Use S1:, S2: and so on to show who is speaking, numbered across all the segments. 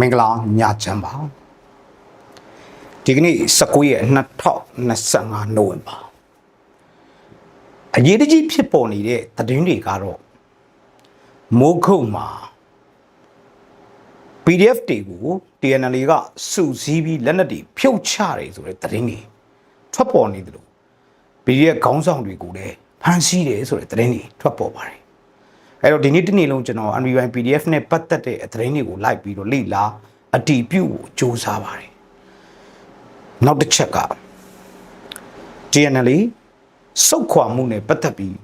S1: မင်္ဂလာညချမ်းပါဒီကနေ့19ရက်2025နိုဝင်ဘာအရေးတကြီးဖြစ်ပေါ်နေတဲ့သတင်းတွေကတော့မိုးခုတ်မှာ PDF တွေကို TNL ကစုစည်းပြီးလက်နက်တွေဖြုတ်ချတယ်ဆိုတဲ့သတင်းတွေထွက်ပေါ်နေတယ်လို့ PDF ခေါင်းဆောင်တွေကိုလည်းဖမ်းဆီးတယ်ဆိုတဲ့သတင်းတွေထွက်ပေါ်ပါတယ် အဲ့တော့ဒီနေ့တနေ့လုံးကျွန်တော် NVY PDF နဲ့ပတ်သက်တဲ့သတင်းတွေကိုလိုက်ပြီးတော့လေ့လာအတီးပြုတ်ကိုစူးစမ်းပါတယ်နောက်တစ်ချက်က TNL စုတ်ခွာမှုနဲ့ပတ်သက်ပြီး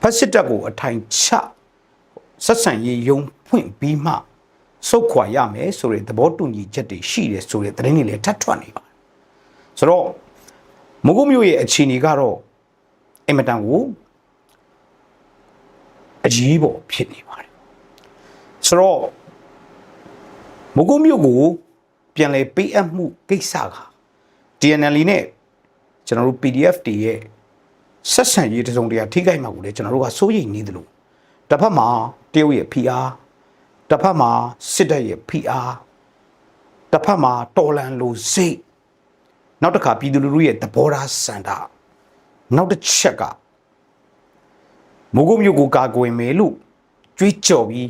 S1: ဖက်စစ်တပ်ကိုအထိုင်ချဆက်ဆံရေးယုံဖွင့်ပြီးမှစုတ်ခွာရမယ်ဆိုတဲ့သဘောတူညီချက်တွေရှိတယ်ဆိုတဲ့သတင်းတွေလည်းထပ်ထွက်နေပါတယ်ဆိုတော့မုဂုမျိုးရဲ့အခြေအနေကတော့အင်မတန်ကို အကြီးပေါ်ဖြစ်နေပါတယ်ဆိုတော့မုဂုမျိုးကိုပြန်လဲပေးအပ်မှုကိစ္စက DNL နဲ့ကျွန်တော်တို့ PDF တွေရဲ့ဆက်ဆံရေးတစ်စုံတရာထိခိုက်မှာကိုလည်းကျွန်တော်တို့ကစိုးရိမ်နေတယ်လို့တစ်ဖက်မှာတရုတ်ရဲ့ PR တစ်ဖက်မှာစစ်တပ်ရဲ့ PR တစ်ဖက်မှာတော်လန်လိုစိတ်နောက်တစ်ခါပြည်သူလူထုရဲ့သဘောထားစံတာနောက်တစ်ချက်က မိုးကုတ်မြို့ကိုကာကွယ်မယ်လို့ကြွေးကြော်ပြီး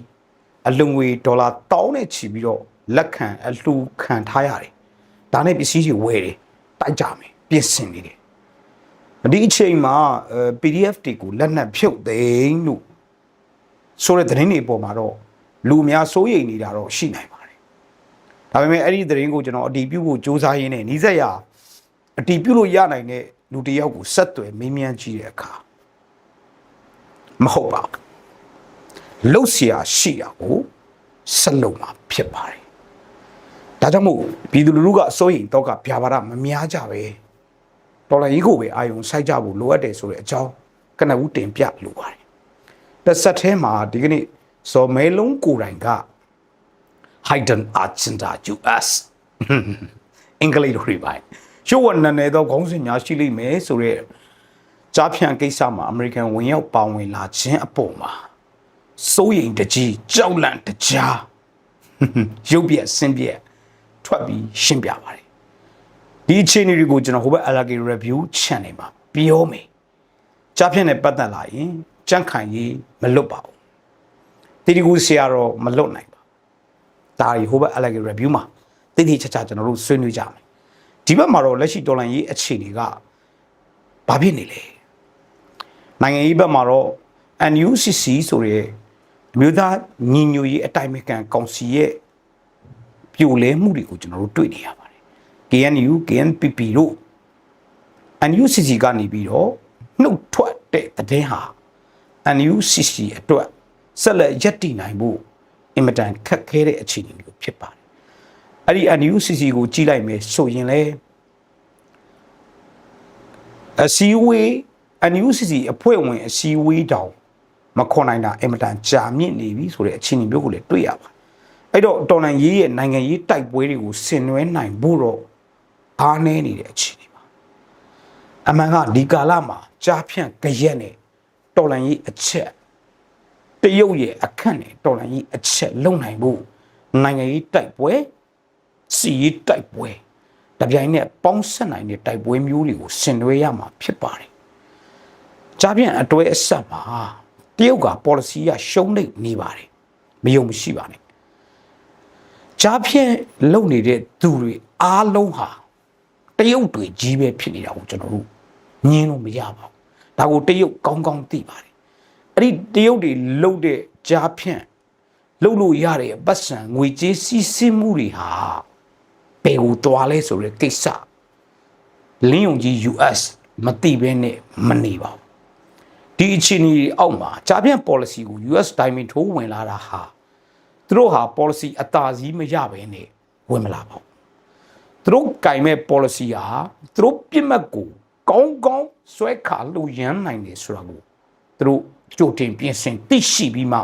S1: အလုံငွေဒေါ်လာတောင်းနဲ့ချီပြီးတော့လက်ခံအလှူခံထားရတယ်။ဒါနဲ့ပစ္စည်းတွေဝယ်တယ်တိုက်ကြမယ်ပြင်ဆင်နေတယ်။ဒီအချိန်မှာအဲ PDF တွေကိုလက်နက်ဖြုတ်သိမ်းလို့ဆိုတဲ့သတင်းတွေအပေါ်မှာတော့လူအများစိုးရိမ်နေတာတော့ရှိနိုင်ပါတယ်။ဒါပေမဲ့အဲ့ဒီသတင်းကိုကျွန်တော်အတီးပြုတ်ဖို့စ조사ရင်းနဲ့နီးစက်ရအတီးပြုတ်လို့ရနိုင်တဲ့လူတစ်ယောက်ကိုဆက်သွယ်မေးမြန်းကြည့်တဲ့အခါ မဟုတ်ပါဘူးလှုပ်ရှားရှိတာကိုဆက်လုပ်မှာဖြစ်ပါတယ်ဒါကြောင့်မို့ပြည်သူလူထုကအစိုးရိမ်တော့ကဗျာပါဒမများကြပဲတော်လိုင်းကြီးကိုပဲအာယုံစိုက်ကြဖို့လိုအပ်တယ်ဆိုတဲ့အကြောင်းကနဦးတင်ပြလိုပါတယ်တစ်ဆက်ထဲမှာဒီကနေ့ဇော်မဲလုံးကိုယ်တိုင်က Hayden Agenda US အင်္ဂလိပ်လိုတွေပါရုပ်ဝဏ္ဏနယ်သောခေါင်းစဉ်များရှိလိမ့်မယ်ဆိုတော့ ကြားဖြန့်ကိစ္စမှာအမေရိကန်ဝင်ရောက်ပါဝင်လာခြင်းအပေါ်မှာစိုးရိမ်တကြီးကြောက်လန့်တကြားရုပ်ပြက်ဆင်းပြက်ထွက်ပြီးရှင်းပြပါတယ်ဒီအခြေအနေတွေကိုကျွန်တော်ဟိုဘက် Alage Review Channel မှာပြောမယ်ကြားဖြန့်နဲ့ပတ်သက်လာရင်ကြန့်ခိုင်ရေးမလွတ်ပါဘူးတီတီကူဆရာတော့မလွတ်နိုင်ပါဘူးဒါရီဟိုဘက် Alage Review မှာတိတိကျကျကျွန်တော်တို့ဆွေးနွေးကြမယ်ဒီဘက်မှာတော့လက်ရှိဒေါ်လာရေးအခြေအနေကဘာဖြစ်နေလဲ နိုင်ငံရေးဘက်မှာတော့ NUCC ဆိုရဲအမျိုးသားညီညွတ်ရေးအတိုင်းအမြံကောင်စီရဲ့ပြိုလဲမှုတွေကိုကျွန်တော်တို့တွေ့နေရပါတယ် KNU KNPP တို့ NUCC ကနေပြီးတော့နှုတ်ထွက်တဲ့တဲ့င်းဟာ NUCC အတွက်ဆက်လက်ရပ်တည်နိုင်ဖို့အင်မတန်ခက်ခဲတဲ့အခြေအနေမျိုးဖြစ်ပါတယ်အဲ့ဒီ NUCC ကိုကြီးလိုက်မယ်ဆိုရင်လေအစည်းအဝေး NUCC အဖွဲ့ဝင်အစည်းအဝေးတောင်မခွန်နိုင်တာအင်မတန်ကြာမြင့်နေပြီဆိုတဲ့အခြေအနေမျိုးကိုလည်းတွေ့ရပါတယ်အဲ့တော့တော်လန်ရေးရဲ့နိုင်ငံရေးတိုက်ပွဲတွေကိုဆင်နွှဲနိုင်ဖို့တော့အားနည်းနေတဲ့အခြေအနေပါအမှန်ကဒီကာလမှာကြားဖြန့်ကြရက်နဲ့တော်လန်ရေးအချက်တရုတ်ရဲ့အခန့်နဲ့တော်လန်ရေးအချက်လုံနိုင်ဖို့နိုင်ငံရေးတိုက်ပွဲစီရေးတိုက်ပွဲတပြိုင်နက်ပေါင်းဆက်နိုင်တဲ့တိုက်ပွဲမျိုးတွေကိုဆင်နွှဲရမှာဖြစ်ပါတယ် ကြားဖြန့်အတွဲအဆက်မှာတရုတ်က policy ရရှုံးနေနေပါတယ်မယုံမရှိပါနဲ့ကြားဖြန့်လုံနေတဲ့သူတွေအားလုံးဟာတရုတ်တွေကြီးပဲဖြစ်နေတာကိုကျွန်တော်တို့ညင်းလို့မရပါဘူးဒါကိုတရုတ်ကောင်းကောင်းသိပါတယ်အဲ့ဒီတရုတ်တွေလုံတဲ့ကြားဖြန့်လုံလို့ရတဲ့ပတ်စံငွေကြေးစီးဆင်းမှုတွေဟာဘယ်ကိုတွားလဲဆိုတဲ့ကိစ္စလင်းယုံကြီး US မသိဘဲနဲ့မနေပါဘူး ဒီအခြေအနေတွေအောက်မှာကြားဖြန့် policy ကို US diamond ထိုးဝင်လာတာဟာသူတို့ဟာ policy အသာစီးမရဘဲနဲ့ဝင်မလာပါဘူးသူတို့ကင်မဲ့ policy ဟာသူတို့ပြစ်မှတ်ကိုကောင်းကောင်းဆွဲခါလို့ရမ်းနိုင်တယ်ဆိုတာကိုသူတို့ကြိုတင်ပြင်ဆင်သိရှိပြီးမှ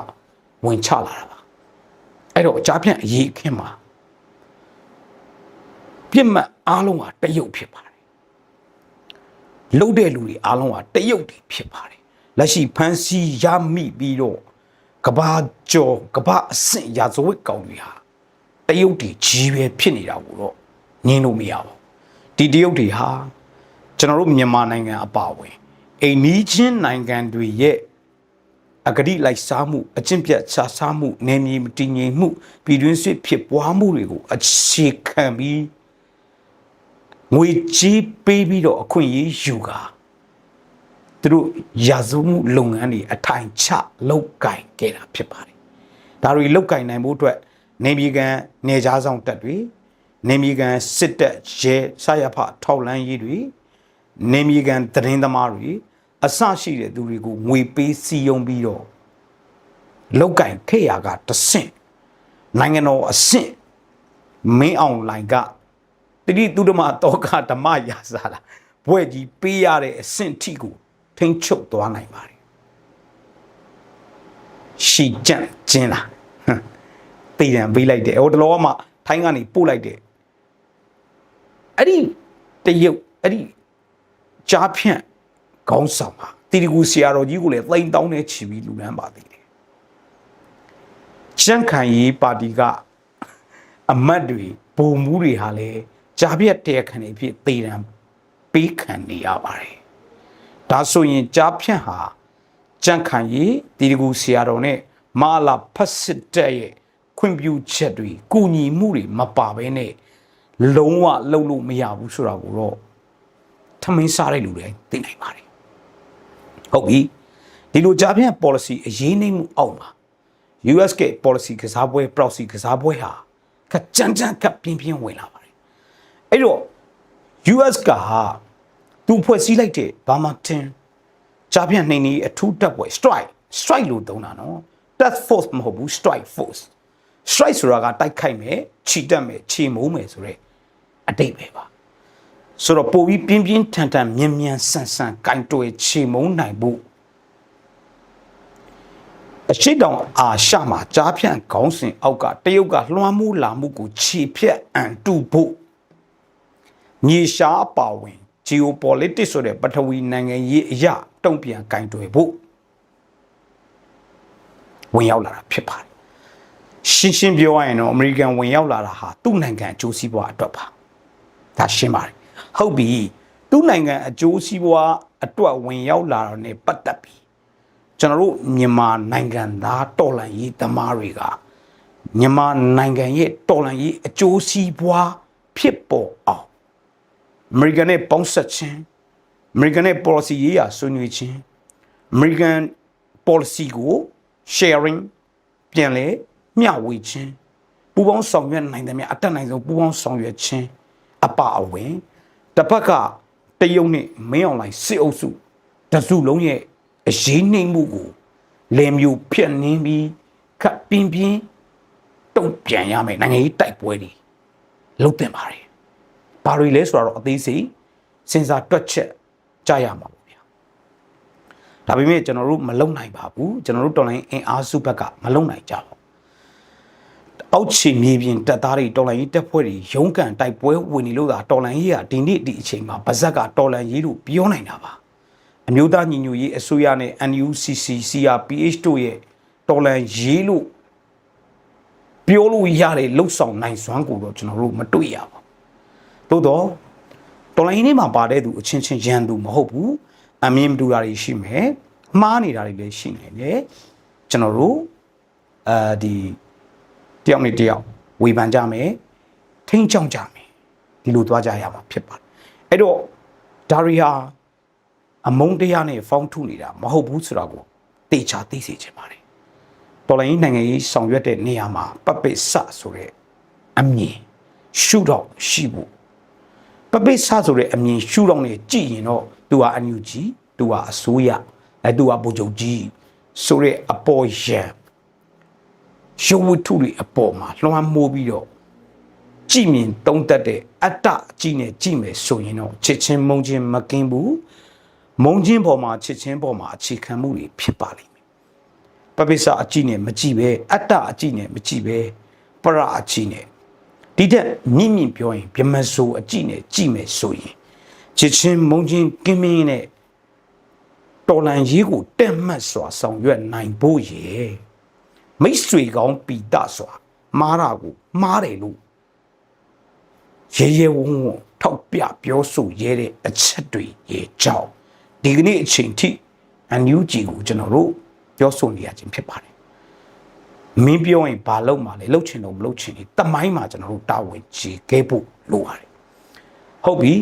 S1: ဝင်ချလာတာပါအဲ့တော့ကြားဖြန့်အရေးအခင်းမှာပြစ်မှတ်အားလုံးဟာတရုတ်ဖြစ်ပါတယ်လှုပ်တဲ့လူတွေအားလုံးဟာတရုတ်တွေဖြစ်ပါတယ် လက်ရှိဖန်စီရမိပြီးတော့ကဘာကျော်ကဘာအဆင့်ရာဇဝတ်ကောင်တွေဟာတရုတ်တွေကြီးပဲဖြစ်နေတာကိုတော့ငင်းလို့မရပါဘူးဒီတရုတ်တွေဟာကျွန်တော်တို့မြန်မာနိုင်ငံအပါအဝင်အိမ်နီးချင်းနိုင်ငံတွေရဲ့အဂတိလိုက်စားမှုအကျင့်ပြတ်ချစားမှုနယ်မြေမတည်ငြိမ်မှုပြည်တွင်းစစ်ဖြစ်ပွားမှုတွေကိုအခြေခံပြီးငွေကြေးပေးပြီးတော့အခွင့်အရေးယူကာ သူတို့ရာဇဝမှုလုပ်ငန်းတွေအထိုင်ချလောက်ကင်ခဲ့တာဖြစ်ပါတယ်ဒါတွေလောက်ကင်နိုင်ဖို့အတွက်နေပြည်ကန်နေကြားဆောင်တပ်တွေနေပြည်ကန်စစ်တပ်ရဲစရဖထောက်လန်းရေးတွေနေပြည်ကန်သတင်းသမားတွေအဆရှိတဲ့သူတွေကိုငွေပေးစီယုံပြီးတော့လောက်ကင်ခဲ့ရကတဆင့်နိုင်ငံတော်အဆင့်မင်းအောင်လိုင်ကတိတိသူဓမ္မတောကဓမ္မရာဇာလာဘွဲ့ကြီးပေးရတဲ့အဆင့်ထိကို ထိမ့်ချုပ်သွားနိုင်ပါတယ်ရှီကြန့်ကျင်းလားဟမ်တေးရန်ပေးလိုက်တယ်ဟိုတလောကမှထိုင်းကနေပို့လိုက်တယ်အဲ့ဒီတရုတ်အဲ့ဒီကြားဖြန့်ခေါင်းဆောင်ဟာတီရီကူဆရာတော်ကြီးကိုလည်းသိမ်းတောင်းနေချီပြီးလူလန်းပါသေးတယ်ချန့်ခိုင်ရေးပါတီကအမတ်တွေဘုံမှုတွေဟာလည်းကြားပြတ်တရားခံနေဖြစ်သေတံပေးခံနေရပါတယ် ဒါဆိုရင်ကြားဖြန့်ဟာကြန့်ခိုင်ရေးတီရီကူဆရာတော်နဲ့မာလာဖတ်စစ်တဲ့ရဲ့ခွင့်ပြုချက်တွေကုညီမှုတွေမပါဘဲနဲ့လုံးဝလှုပ်လို့မရဘူးဆိုတာကိုတော့ထမင်းစားတဲ့လူတွေသိနိုင်ပါတယ်ဟုတ်ပြီဒီလိုကြားဖြန့် policy အရေးနှိမ့်မှုအောက်မှာ US က policy ကစားပွဲ proxy ကစားပွဲဟာကကြမ်းကြမ်းကပြင်းပြင်းဝင်လာပါတယ်အဲ့တော့ US ကဟာ သူဖွဲ့စည်းလိုက်တဲ့ဘာမှတင်ကြားဖြန့်နှိမ့်နေအထူးတပ်ပွဲ strike strike လို့သုံးတာနော် task force မဟုတ်ဘူး strike force strike ဆိုတာကတိုက်ခိုက်မယ်ခြိတက်မယ်ခြေမုံမယ်ဆိုတော့အတိတ်ပဲပါဆိုတော့ပိုပြီးပြင်းပြင်းထန်ထန်မြ мян ဆန်ဆန်ကင်တွယ်ခြေမုံနိုင်ဖို့အရှိတောင်အာရှမှာကြားဖြန့်ခေါင်းစဉ်အောက်ကတရုတ်ကလွှမ်းမိုးလာမှုကိုခြေဖြတ်အန်တုဖို့မြေရှားအပါဝင် geopolitics ဆိုတဲ့ပထဝီနိုင်ငံရေးအရာတုံ့ပြန်ကင်တွယ်ဖို့ဝင်ရောက်လာတာဖြစ်ပါတယ်ရှင်းရှင်းပြောရရင်တော့အမေရိကန်ဝင်ရောက်လာတာဟာသူ့နိုင်ငံအကျိုးစီးပွားအတွက်ပါဒါရှင်းပါတယ်ဟုတ်ပြီသူ့နိုင်ငံအကျိုးစီးပွားအတွက်ဝင်ရောက်လာတာ ਨੇ ပတ်သက်ပြီးကျွန်တော်တို့မြန်မာနိုင်ငံသားတော်လှန်ရေးသမားတွေကမြန်မာနိုင်ငံရဲ့တော်လှန်ရေးအကျိုးစီးပွားဖြစ်ပေါ်အောင် အမေရိကန်နဲ့ပေါင်းဆက်ခြင်းအမေရိကန်နဲ့ policy ရေးရာဆွေးနွေးခြင်းအမေရိကန် policy ကို sharing ပြန်လဲမျှဝေခြင်းပူးပေါင်းဆောင်ရွက်နိုင်တယ်မြတ်အတက်နိုင်ဆုံးပူးပေါင်းဆောင်ရွက်ခြင်းအပအဝင်တစ်ဖက်ကတရုတ်နဲ့မင်းအောင်လိုင်းစစ်အုပ်စုတစုလုံးရဲ့အရေးနှိမ်မှုကိုလယ်မျိုးဖြတ်နှင်းပြီးခပ်ပြင်းပြင်းတုံ့ပြန်ရမယ်နိုင်ငံရေးတိုက်ပွဲတွေလုပ်တင်ပါတယ် ဘာတွေလဲဆိုတော့အသေးစိတ်စဉ်းစားတွက်ချက်ကြရမှာပေါ့ဗျာဒါပေမဲ့ကျွန်တော်တို့မလုံနိုင်ပါဘူးကျွန်တော်တို့တော်လိုင်းအင်အားစုဘက်ကမလုံနိုင်ကြပါဘူးအောက်ခြေမြေပြင်တပ်သားတွေတော်လိုင်းရေးတပ်ဖွဲ့တွေရုန်းကန်တိုက်ပွဲဝင်နေလို့သာတော်လိုင်းရေးကဒီနေ့ဒီအချိန်မှာဗဇက်ကတော်လိုင်းရေးလို့ပြောနိုင်တာပါအမျိုးသားညီညွတ်ရေးအစိုးရနဲ့ NUCC CRPH တို့ရဲ့တော်လန်ရေးလို့ပြောလို့ရတဲ့လှုပ်ဆောင်နိုင်စွမ်းကိုတော့ကျွန်တော်တို့မတွေ့ရပါဘူး သို့တော့တော်လိုင်းရေးမှာပါတဲ့သူအချင်းချင်းရန်သူမဟုတ်ဘူးအမြင်မတူတာတွေရှိမယ်မှားနေတာတွေလည်းရှိနေတယ်ကျွန်တော်တို့အဲဒီတယောက်နဲ့တယောက်ဝေဖန်ကြမယ်ထိန်းချောင်းကြမယ်ဒီလိုသွားကြရမှာဖြစ်ပါတယ်အဲ့တော့ဒါရီဟာအမုန်းတရားနဲ့ဖောင်းထုနေတာမဟုတ်ဘူးဆိုတာကိုတေချာသိစေချင်ပါတယ်တော်လိုင်းနိုင်ငံရေးဆောင်ရွက်တဲ့နေရာမှာပပိစဆိုတဲ့အမြင်ရှုတော့ရှိဖို့ ပပိစဆိုတဲ့အမြင်ရှုတော့နေကြည့်ရင်တော့သူဟာအန်ယူဂျီသူဟာအစိုးရအဲသူဟာဗိုလ်ချုပ်ကြီးဆိုတဲ့အပေါ်ရန်ရုပ်ဝတ္ထုတွေအပေါ်မှာလွှမ်းမိုးပြီးတော့ကြည်မြင်တုံးတက်တဲ့အတ္တအကြည့်နဲ့ကြည့်မယ်ဆိုရင်တော့ချစ်ချင်းမုန်းချင်းမကင်းဘူးမုံချင်းပေါ်မှာချစ်ချင်းပေါ်မှာအခြေခံမှုတွေဖြစ်ပါလိမ့်မယ်ပပိစအကြည့်နဲ့မကြည့်ပဲအတ္တအကြည့်နဲ့မကြည့်ပဲပရအကြည့်နဲ့ ဒီတဲ့မြင့်မြင့်ပြောရင်ဗြမဆိုအကြည့်နဲ့ကြည့်မယ်ဆိုရင်ချစ်ချင်းမုံချင်းကင်းမင်းနဲ့တော်လန်ရေးကိုတက်မှတ်စွာဆောင်ရွက်နိုင်ဖို့ရေမိတ်ဆွေကောင်းပီတစွာမှားတာကိုမှားတယ်လို့ရဲရဲဝံ့ဝံ့ထောက်ပြပြောဆိုရဲတဲ့အချက်တွေရဲ့ကြောင့်ဒီကနေ့အချိန်ထိအန်ယူဂျီကိုကျွန်တော်တို့ပြောဆိုနေရခြင်းဖြစ်ပါတယ် မင်းပြောရင်ဘာလုပ်မှာလဲလှုပ်ချင်တော့မလှုပ်ချင်ဘူးတမိုင်းမှာကျွန်တော်တို့တာဝန်ကြီးခဲ့ဖို့လိုပါတယ်ဟုတ်ပြီ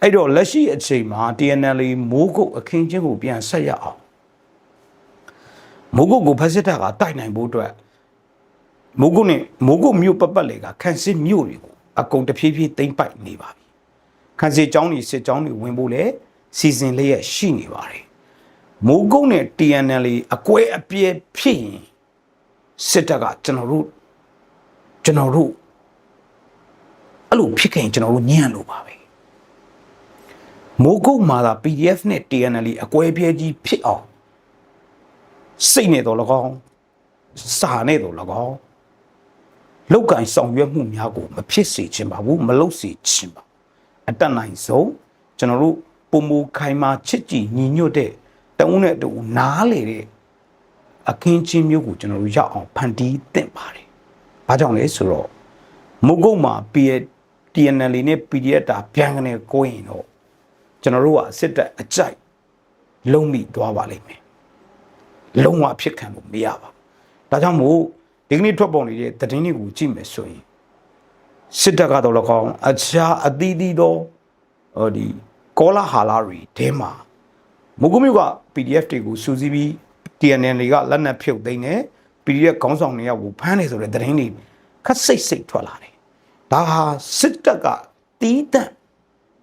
S1: အဲ့တော့လက်ရှိအချိန်မှာ TNL မိုးကုတ်အခင်းချင်းကိုပြန်ဆက်ရအောင်မိုးကုတ်ကိုဖက်စစ်တပ်ကတိုက်နိုင်ဖို့အတွက်မိုးကုတ်နဲ့မိုးကုတ်မြို့ပတ်ပတ်လေကခန့်စစ်မြို့တွေကိုအကုန်တဖြည်းဖြည်းတိမ့်ပိုက်နေပါပြီခန့်စစ်ကျောင်းတွေစစ်ကျောင်းတွေဝင်ဖို့လည်းစီစဉ်လျက်ရှိနေပါတယ်မိုးကုတ်နဲ့ TNL အကွဲအပြဲဖြစ်ရင် စစ်တပ်ကကျွန်တော်တို့ကျွန်တော်တို့အဲ့လိုဖြစ်ခင်ကျွန်တော်တို့ညံ့လို့ပါပဲမိုးကုတ်မှာသာ PDF နဲ့ TNL အကွဲပြဲကြီးဖြစ်အောင်စိတ်နဲ့တော့၎င်းစာနဲ့တော့၎င်းလောက်ကင်ဆောင်ရွက်မှုများကိုမဖြစ်စေချင်ပါဘူးမလုပ်စေချင်ပါဘူးအတက်နိုင်ဆုံးကျွန်တော်တို့ပုံမူခိုင်မာချစ်ကြည်ညီညွတ်တဲ့တအုံးနဲ့တူနားလေတဲ့ အခင်းချင်းမျိုးကိုကျွန်တော်တို့ရောက်အောင်ဖန်တီးသင့်ပါတယ်။ဘာကြောင့်လဲဆိုတော့မုတ်ကုတ်မှာ PS TNL နဲ့ PDF တာပြန်ကနေကိုရင်တော့ကျွန်တော်တို့ကစစ်တပ်အကြိုက်လုံးမိသွားပါလိမ့်မယ်။လုံးဝဖြစ်ခံလို့မရပါဘူး။ဒါကြောင့်မို့ဒီကနေ့ထွက်ပေါ်နေတဲ့သတင်းတွေကိုကြည့်မယ်ဆိုရင်စစ်တပ်ကတော့လည်းကောင်းအခြားအသီးသီးသောဟိုဒီကောလာဟာလာတွေတဲမှာမုကုမြို့က PDF တွေကိုစူးစီးပြီး TNN တွေကလက်နက်ဖြုတ်သိမ်းတယ် PDF ခေါင်းဆောင်တွေရောက်ကိုဖမ်းနေဆိုတဲ့သတင်းတွေခက်စိတ်စိတ်ထွက်လာတယ်ဒါဟာစစ်တပ်ကတီးတန့်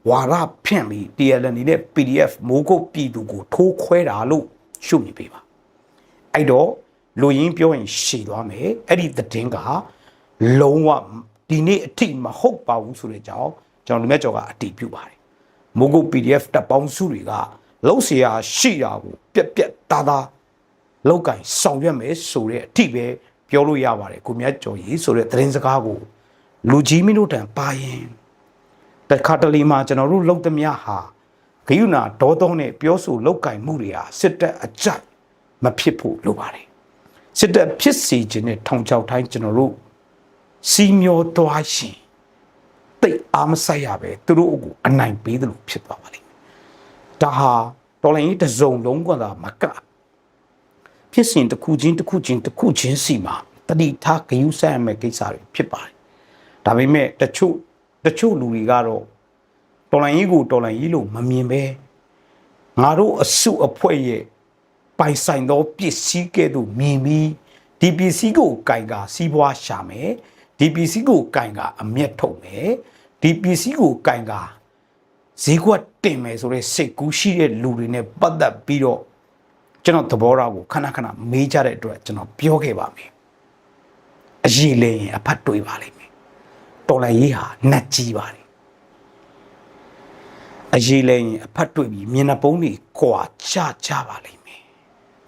S1: ဝါရဖြန့်ပြီး TNN နဲ့ PDF မိုးကုတ်ပြည်သူကိုထိုးခွဲတာလို့ရှုမြင်ပေးပါအဲ့တော့လူရင်းပြောရင်ရှည်သွားမယ်အဲ့ဒီသတင်းကလုံးဝဒီနေ့အထိမဟုတ်ပါဘူးဆိုတဲ့အကြောင်းကျွန်တော်လူမြတ်ကျော်ကအတည်ပြုပါတယ်မိုးကုတ် PDF တပ်ပေါင်းစုတွေကလုံးเสียရှိတာကိုပြက်ပြက်သားသား လောက်ကင်ဆောင်ရွက်မယ်ဆိုတဲ့အထိပဲပြောလို့ရပါတယ်ကိုမြတ်ကျော်ကြီးဆိုတဲ့သတင်းစကားကိုလူကြီးမင်းတို့တန်ပါရင်တခါတလေမှာကျွန်တော်တို့လုံသမျှဟာဂယုနာဒေါသောနဲ့ပြောဆိုလောက်ကင်မှုတွေဟာစစ်တပ်အကြိုက်မဖြစ်ဖို့လိုပါတယ်စစ်တပ်ဖြစ်စီခြင်းနဲ့ထောင်ချောက်တိုင်းကျွန်တော်တို့စီမျောသွားရှင်တိတ်အားမဆိုင်ရပဲသူတို့ကိုအနိုင်ပေးတယ်လို့ဖြစ်သွားပါလိမ့်မယ်ဒါဟာတော်လိုင်းကြီးတစ်စုံလုံးကသာမက ဖြစ်စဉ်တစ်ခုချင်းတစ်ခုချင်းတစ်ခုချင်းစီမှာတတိထားဂယုဆိုင်ရမယ့်ကိစ္စတွေဖြစ်ပါတယ်ဒါပေမဲ့တချို့တချို့လူတွေကတော့တော်လိုင်းကြီးကိုတော်လိုင်းကြီးလို့မမြင်ပဲငါတို့အစုအဖွဲ့ရဲ့ပိုင်ဆိုင်သောပစ္စည်းကဲ့သို့မြင်ပြီးဒီပစ္စည်းကိုကင်ကစီးပွားရှာမယ်ဒီပစ္စည်းကိုကင်ကအမျက်ထုတ်မယ်ဒီပစ္စည်းကိုကင်ကဈေးကွက်တင်မယ်ဆိုတဲ့စိတ်ကူးရှိတဲ့လူတွေနဲ့ပတ်သက်ပြီးတော့ ကျွန်တော်သဘောထားကိုခဏခဏမေးကြတဲ့အတွက်ကျွန်တော်ပြောခဲ့ပါမယ်အရေးလဲရင်အဖတ်တွေးပါလိမ့်မယ်တော်လည်းရေးဟာနှက်ကြီးပါလေအရေးလဲရင်အဖတ်တွေးပြီးမျက်နှာပုံးတွေကွာချကြပါလိမ့်မယ်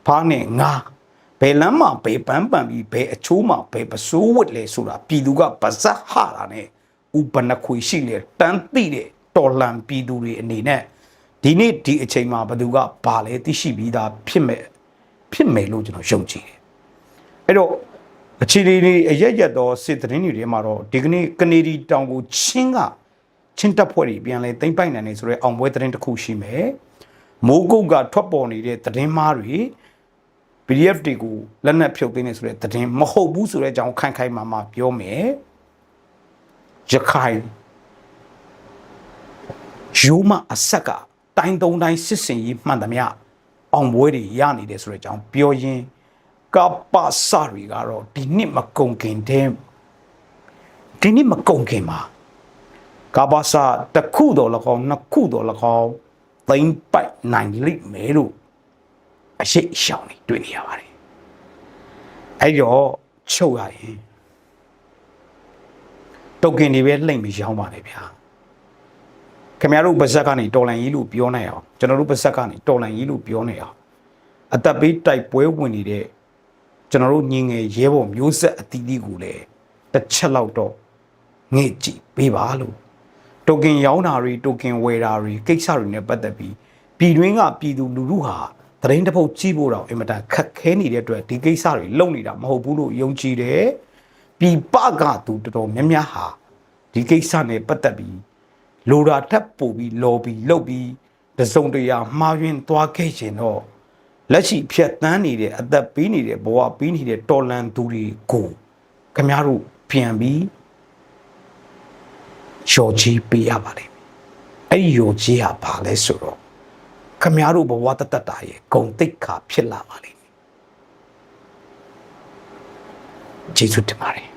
S1: ဘာနဲ့ငါဘယ်လမ်းမှာဘယ်ပန်းပန်ပြီးဘယ်အချိုးမှာဘယ်ပစိုးဝတ်လဲဆိုတာပြည်သူကပါဇက်ဟာတာနဲ့ဥပနခွေရှိလေတန်းသိတဲ့တော်လန်ပြည်သူတွေအနေနဲ့ ဒီနေ့ဒီအချိန်မှာဘသူကဘာလဲသိရှိပြီးသားဖြစ်မဲ့ဖြစ်မယ်လို့ကျွန်တော်ယုံကြည်တယ်အဲ့တော့အခြေအနေတွေအရက်ရက်တော့စစ်သတင်းတွေထဲမှာတော့ဒီကနေ့ကနေဒီတောင်ကိုချင်းကချင်းတပ်ဖွဲ့တွေပြန်လဲသိမ့်ပိုက်နိုင်နေဆိုတော့အောင်ပွဲသတင်းတစ်ခုရှိမယ်မိုးကုတ်ကထွက်ပေါ်နေတဲ့သတင်းမားတွေ PDF တွေကိုလက်နက်ဖြုတ်သိမ်းနေဆိုတဲ့သတင်းမဟုတ်ဘူးဆိုတဲ့အကြောင်းခိုင်ခိုင်မာမာပြောမယ်ရခိုင်ယူမအဆက်က တိုင်းသုံးတိုင်းစစ်စင်ရေးမှန်သမျှအောင်ပွဲတွေရနေတယ်ဆိုတဲ့အကြောင်းပြောရင်းကပ္ပစတွေကတော့ဒီနှစ်မကုန်ခင်တည်းဒီနှစ်မကုန်ခင်မှာကပ္ပစတစ်ခုတော့လကောင်းနှစ်ခုတော့လကောင်းသိမ့်ပိုက်နိုင်လိမ့်မယ်လို့အရှိရှောင်းနေတွေ့နေရပါတယ်အဲ့တော့ချုပ်ရရင်တုတ်ကင်တွေပဲလိမ့်ပြီးရောင်းပါလေဗျာ ခင်ဗျားတို့ပါဇက်ကနေတော်လန်ကြီးလို့ပြောနိုင်အောင်ကျွန်တော်တို့ပါဇက်ကနေတော်လန်ကြီးလို့ပြောနိုင်အောင်အသက်ပေးတိုက်ပွဲဝင်နေတဲ့ကျွန်တော်တို့ညီငယ်ရဲဘော်မျိုးဆက်အသီးသီးကိုလည်းတစ်ချက်လောက်တော့ငေ့ကြည့်ပေးပါလို့တိုကင်ရောင်းတာတွေတိုကင်ဝယ်တာတွေကိစ္စတွေနဲ့ပတ်သက်ပြီးပြည်တွင်းကပြည်သူလူထုဟာသတင်းတစ်ပုတ်ကြည့်ဖို့တော့အင်မတန်ခက်ခဲနေတဲ့အတွက်ဒီကိစ္စတွေလုပ်နေတာမဟုတ်ဘူးလို့ယုံကြည်တယ်ပြပြည်ပကသူတော်တော်များများဟာဒီကိစ္စနဲ့ပတ်သက်ပြီး လိုတာထပ်ပို့ပြီးလော်ပြီးလှုပ်ပြီးတစုံတရာမှားယွင်းသွားခဲ့ခြင်းတော့လက်ရှိဖြတ်တန်းနေတဲ့အသက်ပေးနေတဲ့ဘဝပေးနေတဲ့တော်လန်သူတွေကိုခမည်းတော်ပြန်ပြီးရော်ကြီးပေးရပါလိမ့်မယ်အဲ့ဒီရော်ကြီးဟာဘာလဲဆိုတော့ခမည်းတော်ဘဝတတတာရဲ့ဂုံတိတ်ခါဖြစ်လာပါလိမ့်မယ်ကျေးဇူးတင်ပါတယ်